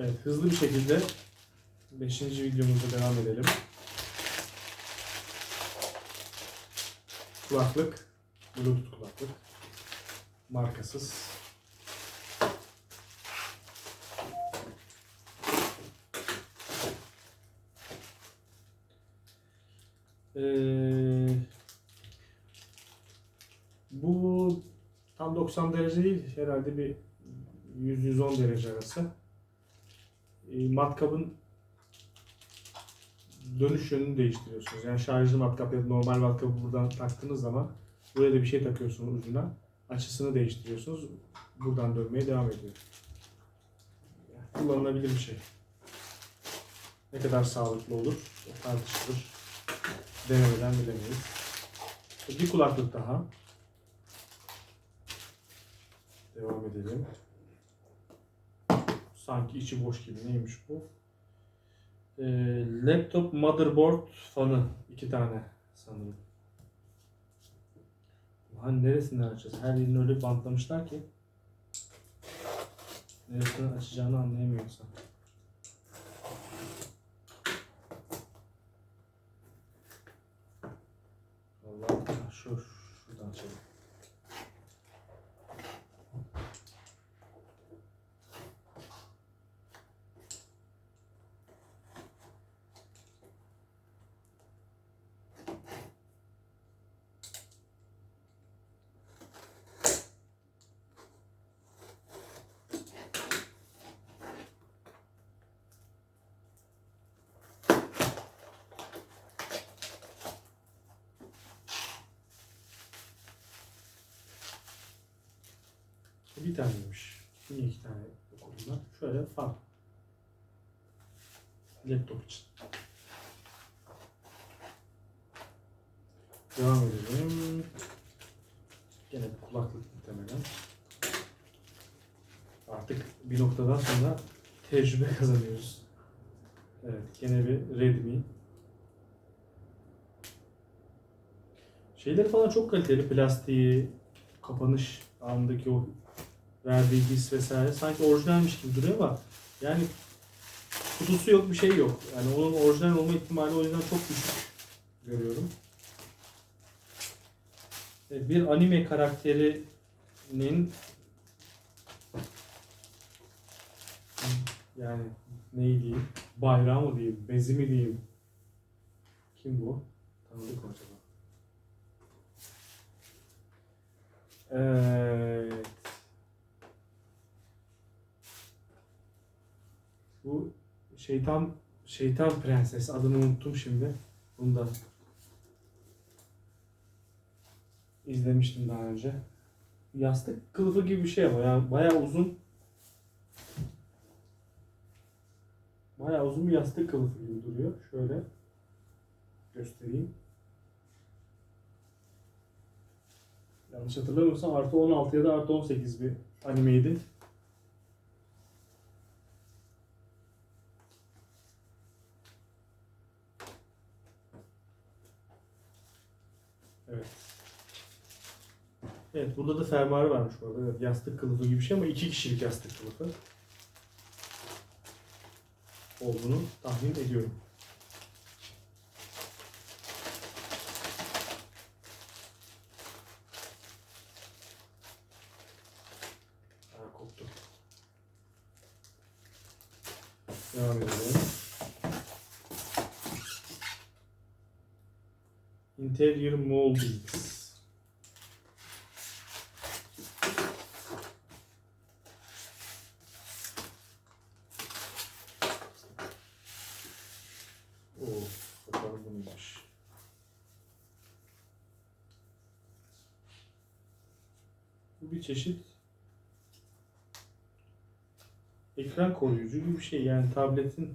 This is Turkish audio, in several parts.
Evet hızlı bir şekilde 5. videomuza devam edelim. Kulaklık. Bluetooth kulaklık. Markasız. Ee, bu tam 90 derece değil herhalde bir 100-110 derece arası. E, matkabın dönüş yönünü değiştiriyorsunuz. Yani şarjlı matkap ya da normal matkabı buradan taktığınız zaman buraya da bir şey takıyorsunuz ucuna. Açısını değiştiriyorsunuz. Buradan dönmeye devam ediyor. Yani kullanılabilir bir şey. Ne kadar sağlıklı olur tartışılır. Denemeden bilemeyiz. Bir kulaklık daha. Devam edelim. Sanki içi boş gibi. Neymiş bu? Ee, laptop motherboard fanı. iki tane sanırım. Hani neresinden açacağız? Her yerini öyle bantlamışlar ki. Neresinden açacağını anlayamıyor Bir taneymiş. Niye iki tane ben? Şöyle fan. Laptop için. Devam edelim. Gene bir kulaklık muhtemelen. Artık bir noktadan sonra tecrübe kazanıyoruz. Evet, gene bir Redmi. Şeyleri falan çok kaliteli. Plastiği, kapanış anındaki o verdiği his vesaire sanki orijinalmiş gibi duruyor ama yani kutusu yok bir şey yok. Yani onun orijinal olma ihtimali o yüzden çok düşük görüyorum. Evet, Bir anime karakterinin yani neyi diyeyim? Bayrağı mı diyeyim? Bezi mi diyeyim? Kim bu? Tanıdık mı acaba? Evet. Bu şeytan şeytan prenses adını unuttum şimdi. Bunu da izlemiştim daha önce. Yastık kılıfı gibi bir şey ama yani bayağı uzun bayağı uzun bir yastık kılıfı gibi duruyor. Şöyle göstereyim. Yanlış hatırlamıyorsam artı 16 ya da artı 18 bir animeydi. Evet. Evet burada da fermuarı varmış bu arada. Evet, yastık kılıfı gibi bir şey ama iki kişilik yastık kılıfı. Olduğunu tahmin ediyorum. Aa. Devam edelim. Interior Moldings. Oo, bakalım bu neymiş. Bu bir çeşit ekran koruyucu gibi bir şey yani tabletin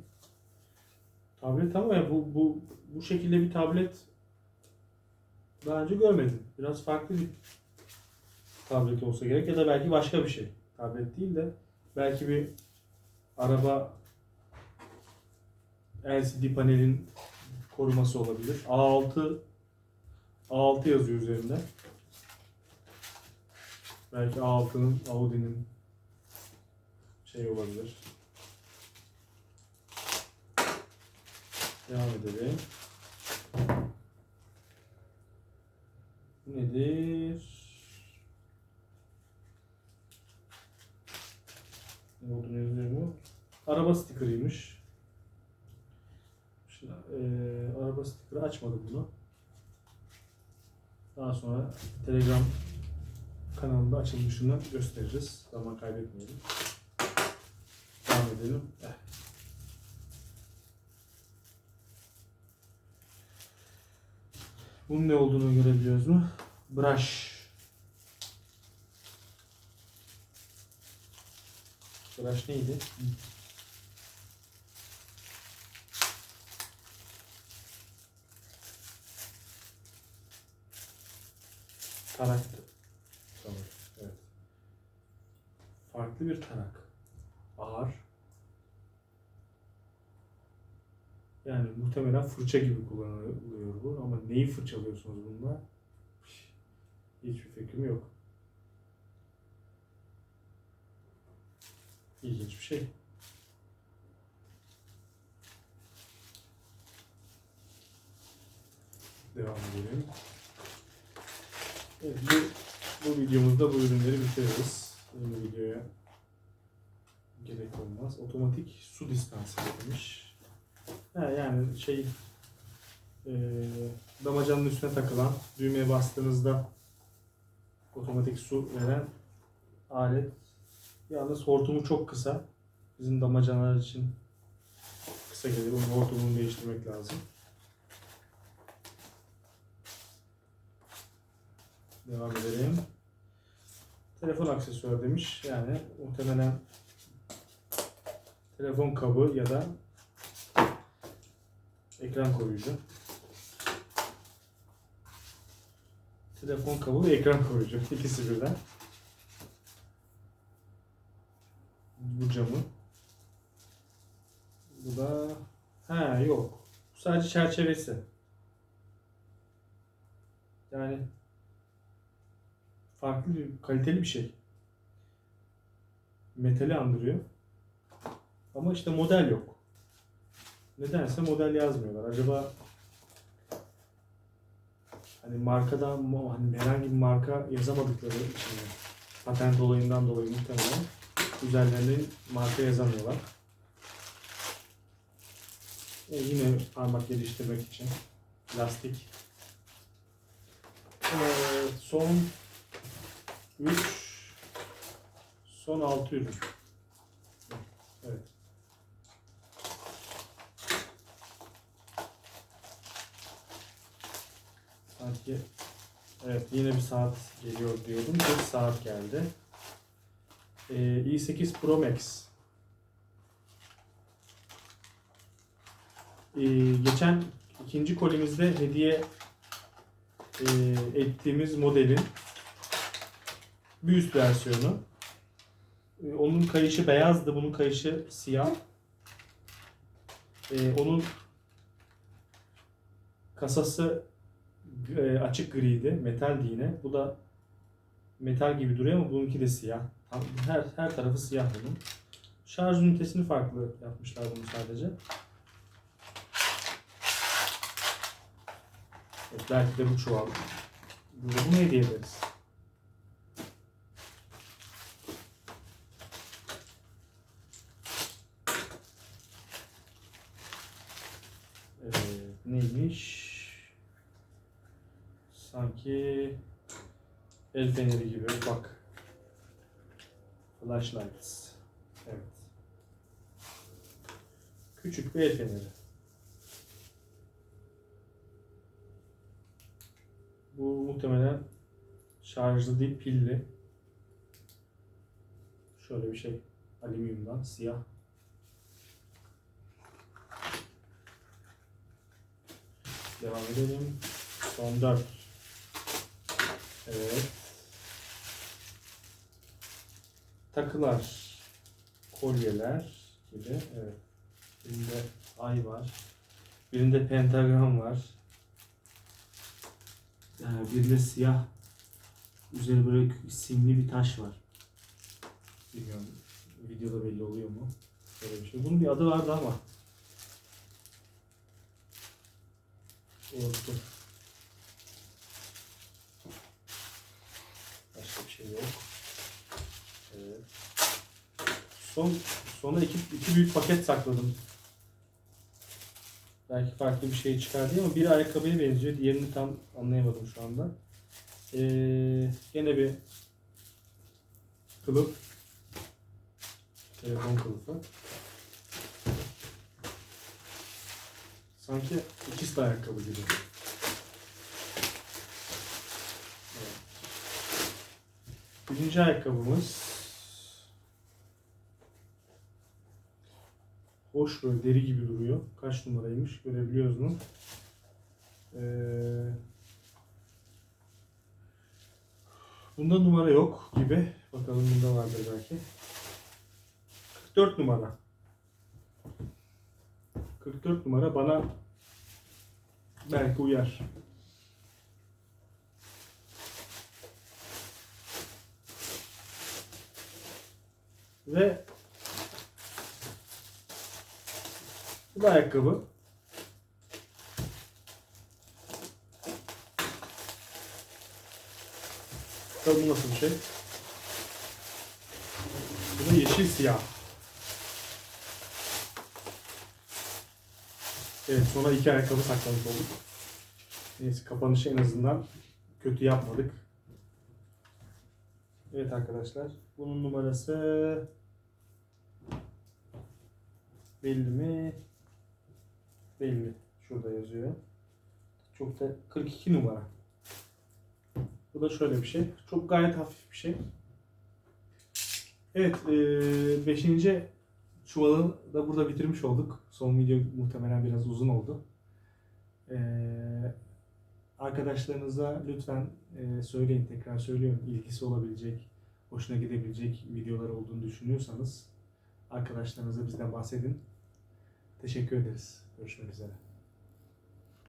tablet ama ya bu bu bu şekilde bir tablet daha önce görmedim. Biraz farklı bir tablet olsa gerek ya da belki başka bir şey. Tablet değil de belki bir araba LCD panelin koruması olabilir. A6 A6 yazıyor üzerinde. Belki A6'nın Audi'nin şey olabilir. Devam edelim. Nedir? Ne olduğunu yazıyor mu? Araba stikeriymiş. Şimdi eee, araba stikeri açmadım bunu. Daha sonra Telegram kanalında açılmışını gösteririz. Zaman kaybetmeyelim. Devam edelim. Eh. Bunun ne olduğunu görebiliyoruz mu? Brush. Brush neydi? Taraktı. Tamam. Evet. Farklı bir tarak. Ağır. Yani muhtemelen fırça gibi kullanılıyor bu ama neyi fırçalıyorsunuz bununla? Hiçbir fikrim yok. İlginç bir şey. Devam edelim. Evet, bu, bu videomuzda bu ürünleri bitiririz. Yeni videoya gerek olmaz. Otomatik su dispanseri demiş. Ha, yani şey e, damacanın üstüne takılan düğmeye bastığınızda otomatik su veren alet. Yalnız hortumu çok kısa. Bizim damacanalar için kısa gelir. Onun hortumunu değiştirmek lazım. Devam edelim. Telefon aksesuarı demiş. Yani muhtemelen telefon kabı ya da ekran koruyucu. Telefon kabı ve ekran koruyucu. İkisi birden. Bu camı. Bu da ha yok. Bu sadece çerçevesi. Yani farklı kaliteli bir şey. Metali andırıyor. Ama işte model yok. Nedense model yazmıyorlar. Acaba hani markadan hani herhangi bir marka yazamadıkları için patent olayından dolayı muhtemelen üzerlerine marka yazamıyorlar. E yine parmak geliştirmek için lastik. Evet, son 3 son 6 ürün. Evet. Sanki evet yine bir saat geliyor diyordum. Bir saat geldi. Ee, i8 Pro Max. Ee, geçen ikinci kolimizde hediye e, ettiğimiz modelin bir üst versiyonu. Ee, onun kayışı beyazdı, bunun kayışı siyah. Ee, onun kasası açık griydi, metaldi yine. Bu da metal gibi duruyor ama bununki de siyah. Her her tarafı siyah bunun. Şarj ünitesini farklı yapmışlar bunu sadece. Evet, belki de bu çuval. Bunu hediye ederiz. Evet, neymiş? Sanki el feneri gibi. Bak. Flashlights. Evet. Küçük bir el feneri. Bu muhtemelen şarjlı değil pilli. Şöyle bir şey. Alüminyumdan siyah. Devam edelim. Son 4. Evet. Takılar, kolyeler gibi. Evet. Birinde ay var. Birinde pentagram var. Ee, birinde siyah üzeri böyle simli bir taş var. Bilmiyorum videoda belli oluyor mu? Böyle bir şey. Bunun bir adı vardı ama Unuttum. Başka bir şey yok. Evet. Son sona iki, iki büyük paket sakladım. Belki farklı bir şey çıkar diye ama biri ayakkabıya benziyor. Diğerini tam anlayamadım şu anda. Ee, yine bir kılıf. Telefon kılıfı. Sanki ikisi de ayakkabı gibi. Birinci ayakkabımız hoş böyle deri gibi duruyor. Kaç numaraymış görebiliyoruz mu? Ee, bunda numara yok gibi. Bakalım bunda vardır belki. 44 numara. 44 numara bana belki uyar. Ve bu da ayakkabı. Bakalım nasıl bir şey. Bu da yeşil siyah. Evet sonra iki ayakkabı saklamış olduk. Neyse kapanışı en azından kötü yapmadık. Evet arkadaşlar bunun numarası belli mi? Belli. Şurada yazıyor. Çok da 42 numara. Bu da şöyle bir şey. Çok gayet hafif bir şey. Evet 5. çuvalı da burada bitirmiş olduk. Son video muhtemelen biraz uzun oldu. Ee, arkadaşlarınıza lütfen e, söyleyin tekrar söylüyorum ilgisi olabilecek, hoşuna gidebilecek videolar olduğunu düşünüyorsanız arkadaşlarınıza bizden bahsedin. Teşekkür ederiz. Görüşmek üzere.